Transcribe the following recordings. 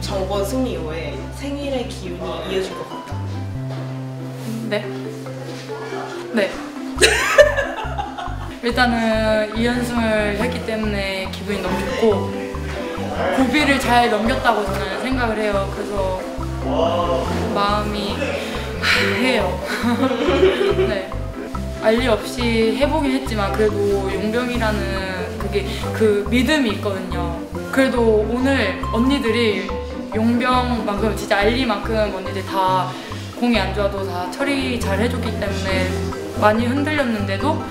저번 승리 이후에 생일의 기운이 이어질 것 같다. 네. 네. 일단은 2연승을 했기 때문에 기분이 너무 좋고 고비를 잘 넘겼다고 저는 생각을 해요. 그래서 마음이 해요. 네. 알리 없이 해보긴 했지만 그래도 용병이라는 그게 그 믿음이 있거든요. 그래도 오늘 언니들이 용병 만큼 진짜 알리만큼 언니들 다 공이 안 좋아도 다 처리 잘 해줬기 때문에 많이 흔들렸는데도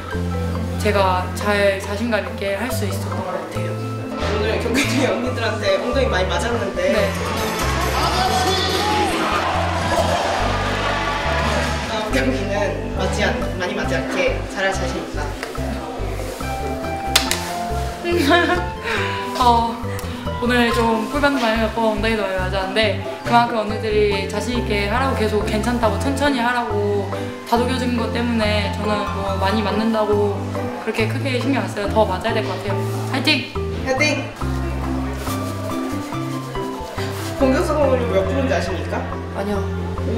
제가 잘 자신감 있게 할 수 있었던 것 같아요. 오늘 경기 중에 언니들한테 엉덩이 많이 맞았는데 네. 다음 경기는 맞지 않, 많이 맞지 않게 잘할 자신 있다. 어, 오늘 좀 꿀밤도 많이 맞고 엉덩이도 많이 맞았는데 그만큼 언니들이 자신 있게 하라고 계속 괜찮다고 천천히 하라고 다독여준 것 때문에 저는 뭐 많이 맞는다고 그렇게 크게 신경 안 써요. 더 맞아야 될 것 같아요. 화이팅! 헤딩! 공격 성공률이 몇 프로인지 아십니까? 아니요.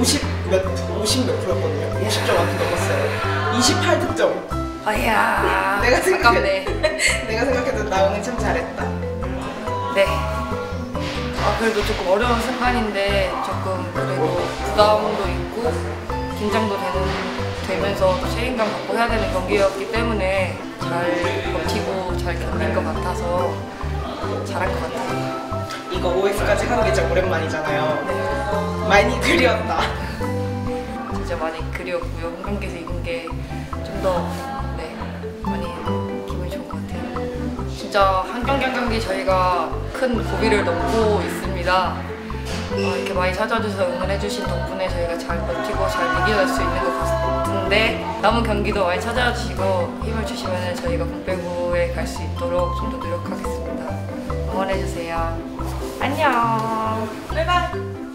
50 몇, 50 몇 프로였거든요. 50점 완전 넘었어요. 28득점. 아야. 내가 생각해. 아깝네. 내가 생각해도 나 오늘 참 잘했다. 네. 아 그래도 조금 어려운 순간인데 조금 그래도 부담도 있고 긴장도 되는 되면서 또 책임감 갖고 해야 되는 경기였기 때문에 잘 버티고 잘 견딘 것 같아서 잘한 것 같아요. 이거 OX까지 하는 게 진짜 오랜만이잖아요. 많이 그리웠다. 진짜 많이 그리웠고요. 홈 경기에서 이긴 게 좀 더 진짜 한 경기 한 경기 저희가 큰 고비를 넘고 있습니다. 어, 이렇게 많이 찾아주셔서 응원해주신 덕분에 저희가 잘 버티고 잘 이겨낼 수 있는 것 같은데 남은 경기도 많이 찾아주시고 힘을 주시면 저희가 공배구에 갈 수 있도록 좀 더 노력하겠습니다. 응원해주세요. 안녕. 바이바이.